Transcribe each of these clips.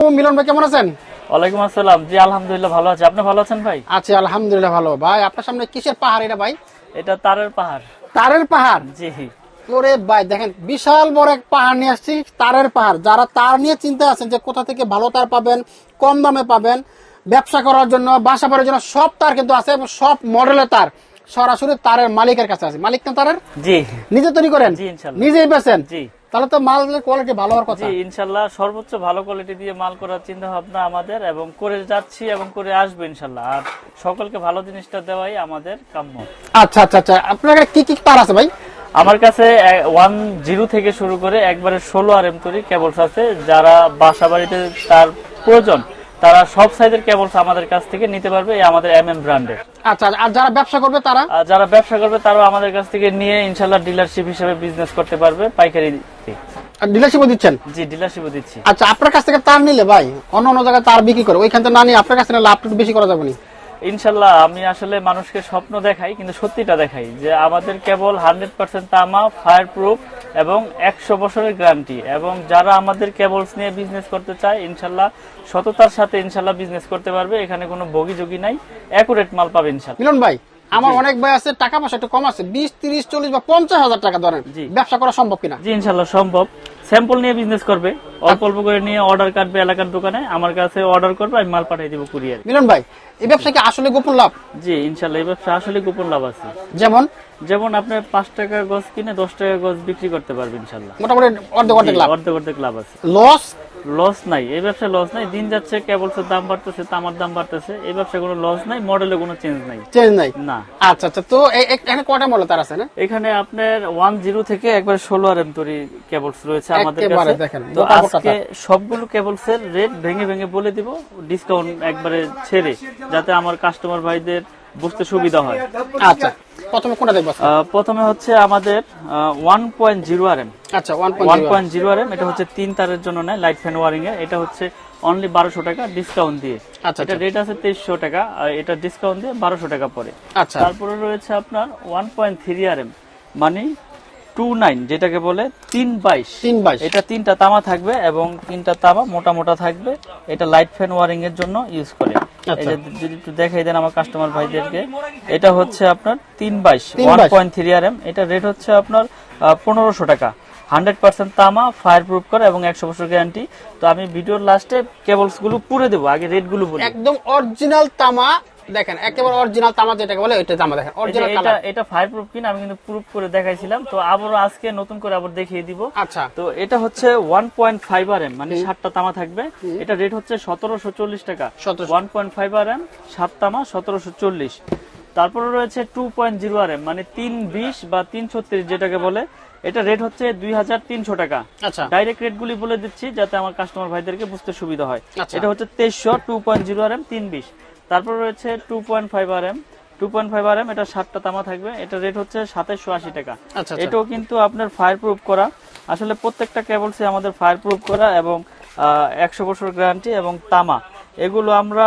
মিলন ভাই কেমন আছেন? ওয়ালাইকুম আসসালাম। জি আলহামদুলিল্লাহ ভালো আছি। আপনি ভালো আছেন ভাই? আছি আলহামদুলিল্লাহ ভালো। ভাই আপনার সামনে কিসের পাহাড় এটা ভাই? এটা তারের পাহাড়। তারের পাহাড়? জি। ওরে ভাই দেখেন বিশাল বড় এক পাহাড় নিয়ে আসছি তারের পাহাড়। যারা তার নিয়ে চিন্তা আছেন যে কোথা থেকে ভালো তার পাবেন কম দামে পাবেন ব্যবসা করার জন্য বাসা বাড়ির জন্য সব তার কিন্তু আছে এবং সব মডেলের তার। সরাসরি তারের মালিকের কাছে আছে। মালিক না তারের? জি। নিজে তৈরি করেন। নিজেই বেছেন জি। তাহলে তো মালের কোয়ালিটি ভালো হওয়ার কথা। ইনশাল্লাহ সর্বোচ্চ ভালো কোয়ালিটি দিয়ে মাল করার চিন্তা ভাবনা আমাদের এবং করে যাচ্ছি এবং করে আসব ইনশাল্লাহ। আর সকলকে ভালো জিনিসটা দেওয়াই আমাদের কাম্য। আচ্ছা আচ্ছা আচ্ছা আপনার কি কি তার আছে ভাই? আমার কাছে ওয়ান জিরো থেকে শুরু করে একবারে ষোলো আর এম তৈরি কেবলস আছে যারা বাসা বাড়িতে তার প্রয়োজন তারা সব সাইজের কেবলস আমাদের কাছ থেকে নিতে পারবে এই আমাদের এম এম ব্র্যান্ডের আচ্ছা আর যারা ব্যবসা করবে তারা? যারা ব্যবসা করবে তারা আমাদের কাছ থেকে নিয়ে ইনশাল্লাহ ডিলারশিপ হিসেবে বিজনেস করতে পারবে পাইকারি ডিলারশিপও দিচ্ছেন? জি ডিলারশিপও দিচ্ছি। আচ্ছা আপনার কাছ থেকে তার নিলে ভাই অন্য অন্য জায়গায় তার বিক্রি করে ওইখান থেকে না নিয়ে আপনার কাছ থেকে লাভ বেশি করা যাবে না ইনশাল্লাহ আমি আসলে মানুষকে স্বপ্ন দেখাই কিন্তু সত্যিটা দেখাই যে আমাদের কেবল হান্ড্রেড পার্সেন্ট তামা ফায়ার প্রুফ এবং একশো বছরের গ্যারান্টি এবং যারা আমাদের কেবলস নিয়ে বিজনেস করতে চায় ইনশাল্লাহ সততার সাথে ইনশাল্লাহ বিজনেস করতে পারবে এখানে কোনো বগি যোগী নাই অ্যাকুরেট মাল পাবে ইনশাল্লাহ। মিলন ভাই আমার অনেক ভাই আছে টাকা পয়সা একটু কম আছে বিশ তিরিশ চল্লিশ বা পঞ্চাশ হাজার টাকা ধরেন ব্যবসা করা সম্ভব কিনা? জি ইনশাল্লাহ সম্ভব। স্যাম্পল নিয়ে বিজনেস করবে অল্প অল্প করে নিয়ে অর্ডার কাটবে এলাকার দোকানে আমার কাছে অর্ডার করবে আমি মাল পাঠিয়ে দিব কুরিয়ার মিলন ভাই এই ব্যবসা কি আসলে গোপন লাভ? জি ইনশাল্লাহ এই ব্যবসা আসলে গোপন লাভ আছে। যেমন? যেমন আপনি পাঁচ টাকা গজ কিনে দশ টাকা গজ বিক্রি করতে পারবেন ইনশাল্লাহ। মোটামুটি অর্ধেক অর্ধেক লাভ। অর্ধেক অর্ধেক লাভ আছে। লস লস নাই এই ব্যবসায় লস নাই দিন যাচ্ছে কেবলসের দাম বাড়তেছে তামার দাম বাড়তেছে এই ব্যবসায় কোনো লস নাই মডেলে কোনো চেঞ্জ নাই। চেঞ্জ নাই? না। আচ্ছা আচ্ছা তো এখানে কটা মডেল তার আছে না? এখানে আপনার ওয়ান জিরো থেকে একবার ষোলো আর এম তৈরি কেবলস রয়েছে আমাদের কাছে। তো আজকে সবগুলো কেবলস এর রেট ভেঙে ভেঙে বলে দিব ডিসকাউন্ট একবারে ছেড়ে যাতে আমার কাস্টমার ভাইদের বুঝতে সুবিধা হয়। আচ্ছা। প্রথমে কোনটা দেখব প্রথমে হচ্ছে আমাদের one point zero R M আচ্ছা one one point point zero R M এটা হচ্ছে তিন তারের জন্য নেয় লাইট ফ্যান ওয়ারিং এর। এটা হচ্ছে অনলি বারোশো টাকা ডিসকাউন্ট দিয়ে। আচ্ছা এটা রেট আছে তেইশশো টাকা আর এটা ডিসকাউন্ট দিয়ে বারোশো টাকা পড়ে। আচ্ছা। তারপরে রয়েছে আপনার one point three R M মানে টু নাইন যেটাকে বলে তিন বাইশ। তিন বাইশ। এটা তিনটা তামা থাকবে এবং তিনটা তামা মোটা মোটা থাকবে। এটা লাইট ফ্যান ওয়ারিং এর জন্য ইউজ করে। আচ্ছা। যদি একটু দেখাই দেন আমার কাস্টমার ভাইদেরকে এটা হচ্ছে আপনার তিন বাইশ one point three R M এটা রেট হচ্ছে আপনার পনেরোশো টাকা। হান্ড্রেড পার্সেন্ট তামা ফায়ার প্রুফ করে এবং একশো বছর গ্যারান্টি তো আমি ভিডিওর লাস্টে কেবলসগুলো পুরে দেবো আগে রেটগুলো একদম অরিজিনাল তামা দেখেন একেবারে অরিজিনাল তামা যেটাকে বলে ওইটা তামা দেখেন অরিজিনাল এটা এটা ফায়ার প্রুফ কিনা আমি কিন্তু প্রুফ করে দেখাইছিলাম। তো আবারও আজকে নতুন করে আবার দেখিয়ে দিব। আচ্ছা। তো এটা হচ্ছে one point five R M মানে সাতটা তামা থাকবে। এটা রেট হচ্ছে সতেরোশো চল্লিশ টাকা। 1700 one point five R M সাত তামা সতেরোশো চল্লিশ। তারপরে রয়েছে two point zero R M মানে তিন বিশ বা তিন ছত্রিশ যেটাকে বলে। এটা রেট হচ্ছে দুই হাজার তিনশো টাকা। আচ্ছা। ডাইরেক্ট রেট গুলি বলে দিচ্ছি যাতে আমার কাস্টমার ভাইদেরকে বুঝতে সুবিধা হয়। আচ্ছা। এটা হচ্ছে তেইশশো two point zero R M তিন বিশ। তারপর রয়েছে two point five R M two point five R M এটা সাতটা তামা থাকবে। এটা রেট হচ্ছে সাতাইশশো আশি টাকা। আচ্ছা আচ্ছা। এটাও কিন্তু আপনার ফায়ার প্রুফ করা। আসলে প্রত্যেকটা কেবলসে আমাদের ফায়ার প্রুফ করা এবং একশো বছর গ্যারান্টি এবং তামা। এগুলো আমরা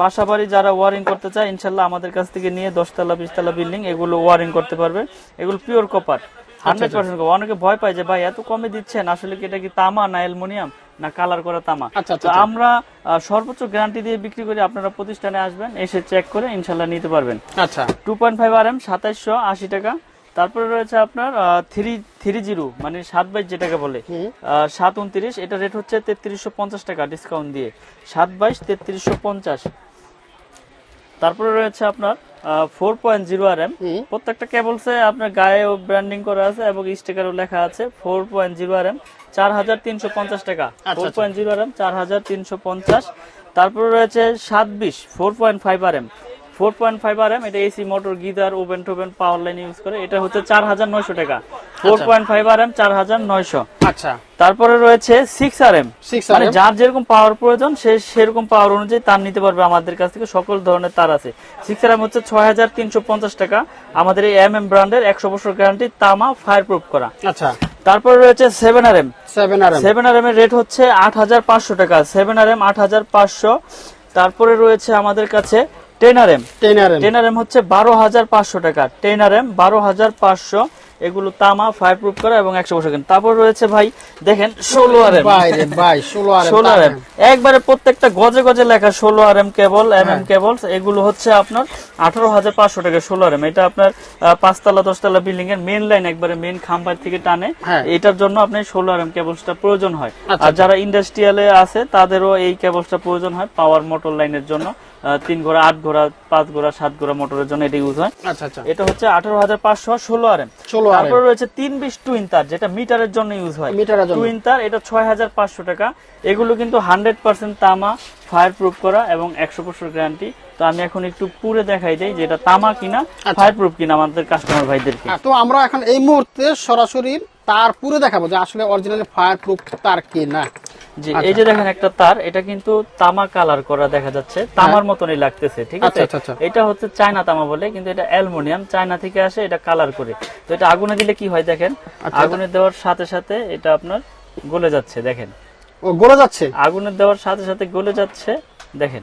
বাসা বাড়ি যারা ওয়ারিং করতে চায় ইনশাল্লাহ আমাদের কাছ থেকে নিয়ে দশতলা বিশতলা বিল্ডিং এগুলো ওয়ারিং করতে পারবে। এগুলো পিওর কপার হান্ড্রেড পার্সেন্ট অনেকে ভয় পায় যে ভাই এত কমে দিচ্ছেন আসলে কি এটা কি তামা না অ্যালুমিনিয়াম? না কালার করা তামা। আচ্ছা, আচ্ছা, তো আচ্ছা। আমরা সর্বোচ্চ গ্যারান্টি দিয়ে বিক্রি করি আপনারা প্রতিষ্ঠানে আসবেন এসে চেক করে ইনশাল্লাহ নিতে পারবেন। আচ্ছা। Two point five R M সাতাইশশো আশি টাকা। তারপরে রয়েছে আপনার থ্রি থ্রি জিরো মানে সাত বাইশ যেটাকে বলে সাত উনত্রিশ এটা রেট হচ্ছে তেত্রিশশো পঞ্চাশ টাকা ডিসকাউন্ট দিয়ে। সাত বাইশ তেত্রিশশো পঞ্চাশ। তারপরে রয়েছে আপনার four point zero R M. প্রত্যেকটা কেবলসে আপনার গায়েও ব্র্যান্ডিং করা আছে এবং স্টিকারও লেখা আছে four point zero R M চার হাজার তিনশো পঞ্চাশ টাকা। আচ্ছা, ফোর আচ্ছা। পয়েন্ট জিরো আর এম চার হাজার তিনশো পঞ্চাশ। তারপরে রয়েছে সাত বিশ four point five R M four point five R M এটা এসি মোটর গিজার ওভেন টোভেন পাওয়ার লাইন ইউজ করে এটা হচ্ছে চার হাজার নয়শো টাকা। Four point five R M চার হাজার নয়শো। আচ্ছা। তারপরে রয়েছে সিক্স আর এম মানে যার যেরকম পাওয়ার প্রয়োজন সে সেরকম পাওয়ার অনুযায়ী তার নিতে পারবে আমাদের কাছ থেকে সকল ধরনের তার আছে। সিক্স আর এম হচ্ছে ছয় হাজার তিনশো পঞ্চাশ টাকা। আমাদের এই এম এম ব্র্যান্ডের একশো বছর গ্যারান্টি তামা ফায়ার প্রুফ করা। আচ্ছা। তারপরে রয়েছে seven R M seven R M এর রেট হচ্ছে আট হাজার পাঁচশো টাকা। সেভেন আর এম আট হাজার পাঁচশো। তারপরে রয়েছে আমাদের কাছে ten R M ten R M ten R M হচ্ছে বারো হাজার পাঁচশো টাকা। টেন আর এম বারো হাজার পাঁচশো। এগুলো তামা ফায়ার প্রুফ করা এবং একশো বছর তারপর রয়েছে ভাই দেখেন ষোলো আর ভাই ষোলো আর আর একবারে প্রত্যেকটা গজে গজে লেখা ষোলো R M cable M M cable এগুলো হচ্ছে আপনার আঠারো হাজার পাঁচশো টাকা ষোলো আর এম এটা আপনার পাঁচতলা দশতলা বিল্ডিং এর মেন লাইন একবারে মেন খাম্পার থেকে টানে। হ্যাঁ। এটার জন্য আপনার ষোলো আর এম কেবলসটা প্রয়োজন হয়। আচ্ছা, আর যারা ইন্ডাস্ট্রিয়ালে আছে তাদেরও এই কেবলসটা প্রয়োজন হয় পাওয়ার মোটর লাইনের জন্য। তিন ঘোড়া আট ঘোড়া পাঁচ ঘোড়া সাত ঘোড়া মোটরের জন্য এটা ইউজ হয়। আচ্ছা আচ্ছা। এটা হচ্ছে আঠারো হাজার পাঁচশো ষোলো আর এম ষোলো তারপর রয়েছে তিন বিশ টুইন তার যেটা মিটারের জন্য ইউজ হয়। মিটারের জন্য। টুইন তার এটা ছয় হাজার পাঁচশো টাকা। এগুলো কিন্তু হান্ড্রেড পার্সেন্ট তামা ফায়ার প্রুফ করা এবং একশো বছর গ্যারান্টি তো আমি এখন একটু পুরে দেখাই দেই যে এটা তামা কিনা ফায়ার প্রুফ কিনা আমাদের কাস্টমার ভাইদেরকে। হ্যাঁ, তো আমরা এখন এই মুহূর্তে সরাসরি তার পুরে দেখাবো যে আসলে অরিজিনাল ফায়ার প্রুফ তার কি না জি এই যে দেখেন একটা তার এটা কিন্তু তামা কালার করা দেখা যাচ্ছে। তামার মতনই লাগতেছে ঠিক আছে? আচ্ছা, আচ্ছা, আচ্ছা। এটা হচ্ছে চায়না তামা বলে কিন্তু এটা অ্যালুমিনিয়াম চায়না থেকে আসে এটা কালার করে। তো এটা আগুনে দিলে কি হয় দেখেন? আচ্ছা, আগুনে দেওয়ার সাথে সাথে এটা আপনার গলে যাচ্ছে দেখেন। ও গলে যাচ্ছে? আগুনে দেওয়ার সাথে সাথে গলে যাচ্ছে দেখেন,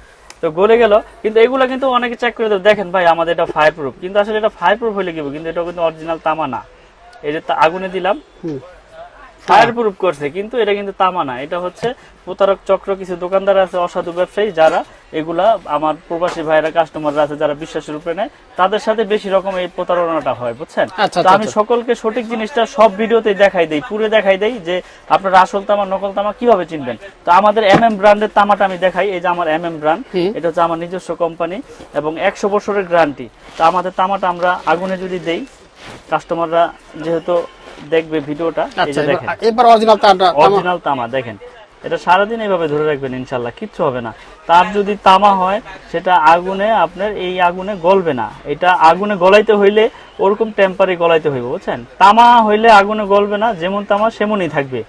তো গলে গেল। কিন্তু এগুলা কিন্তু অনেকে চেক করে দেবে। দেখেন ভাই, আমাদের এটা ফায়ার প্রুফ কিন্তু আসলে এটা ফায়ার প্রুফ হলে কি কিন্তু এটা কিন্তু অরিজিনাল তামা না। এই যে তা- আগুনে দিলাম। ফায়ার প্রুফ করছে কিন্তু এটা কিন্তু তামা না। এটা হচ্ছে প্রতারক চক্র কিছু দোকানদার আছে অসাধু ব্যবসায়ী যারা এগুলা আমার প্রবাসী ভাইরা কাস্টমাররা আছে যারা বিশ্বাসের উপরে নেয় তাদের সাথে বেশি রকম এই প্রতারণাটা হয় বুঝছেন? আচ্ছা, তো আচ্ছা, আমি আচ্ছা। সকলকে সঠিক জিনিসটা সব ভিডিওতে দেখাই দেই পুরো দেখাই দেই যে আপনারা আসল তামা নকল তামা কীভাবে চিনবেন? তো আমাদের এম এম ব্র্যান্ডের তামাটা আমি দেখাই এই যে আমার এম এম ব্র্যান্ড এটা হচ্ছে আমার নিজস্ব কোম্পানি এবং একশো বছরের গ্যারান্টি তো আমাদের তামাটা আমরা আগুনে যদি দেই কাস্টমাররা যেহেতু দেখবে ভিডিওটা এই আচ্ছা যে দেখেন। এবার- অরিজিনাল তামা- অরিজিনাল তামা দেখেন। এটা সারাদিন এইভাবে ধরে রাখবেন ইনশাল্লাহ কিচ্ছু হবে না। তার যদি তামা হয় সেটা আগুনে আপনার এই আগুনে গলবে না। এটা আগুনে গলাইতে হইলে ওরকম টেম্পারে গলাইতে হইবে বুঝছেন? তামা হইলে আগুনে গলবে না যেমন তামা সেমনই থাকবে।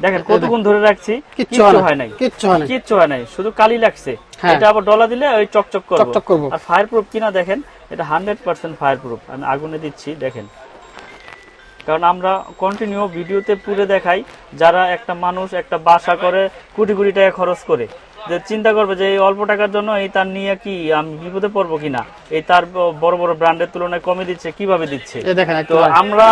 দেখেন কতক্ষণ ধরে রাখছি কিচ্ছু হয় নাই। কিচ্ছু হয় নাই। কিচ্ছু হয় নাই শুধু কালি লাগছে। হ্যাঁ। এটা আবার ডলা দিলে ওই চকচক করব। চকচক করব। আর ফায়ার প্রুফ কিনা দেখেন এটা হান্ড্রেড পার্সেন্ট ফায়ার প্রুফ আমি আগুনে দিচ্ছি দেখেন। কারণ আমরা কন্টিনিউ ভিডিওতে পুরে দেখাই যারা একটা মানুষ একটা বাসা করে কোটি কোটি টাকা খরচ করে। যে চিন্তা করবে যে এই অল্প টাকার জন্য এই তার নিয়ে কি আমি বিপদে পড়ব কিনা? এই তার বড় বড় ব্র্যান্ডের তুলনায় কমে দিচ্ছে কীভাবে দিচ্ছে? তো আমরা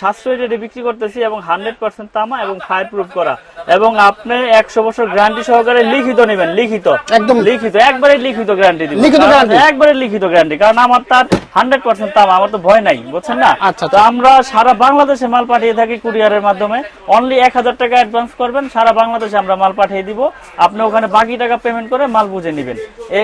সাশ্রয়ী রেটে বিক্রি করতেছি এবং হান্ড্রেড পার্সেন্ট তামা এবং ফায়ার প্রুফ করা। এবং আপনি একশো বছর গ্যারান্টি সহকারে লিখিত নেবেন লিখিত। একদম। লিখিত একবারে লিখিত গ্যারান্টি দিব। লিখিত কারণ একবারে লিখিত গ্যারান্টি কারণ আমার তার হান্ড্রেড পার্সেন্ট আমার তো ভয় নাই বুঝছেন না? আচ্ছা, তো আমরা সারা বাংলাদেশে মাল পাঠিয়ে থাকি কুরিয়ারের মাধ্যমে। অনলি এক হাজার টাকা অ্যাডভান্স করবেন সারা বাংলাদেশে আমরা মাল পাঠিয়ে দিব। আপনি ওখানে বাকি টাকা পেমেন্ট করে মাল বুঝে নেবেন।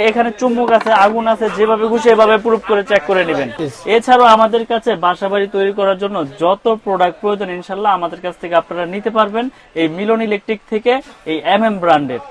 এখানে চুম্বক আছে আগুন আছে যেভাবে খুশি এভাবে প্রুফ করে চেক করে নেবেন. এছাড়াও আমাদের কাছে বাসা বাড়ি তৈরি করার জন্য যত প্রোডাক্ট প্রয়োজন ইনশাল্লাহ আমাদের কাছ থেকে আপনারা নিতে পারবেন এই মিলন ইলেকট্রিক থেকে এই এম এম ব্র্যান্ডের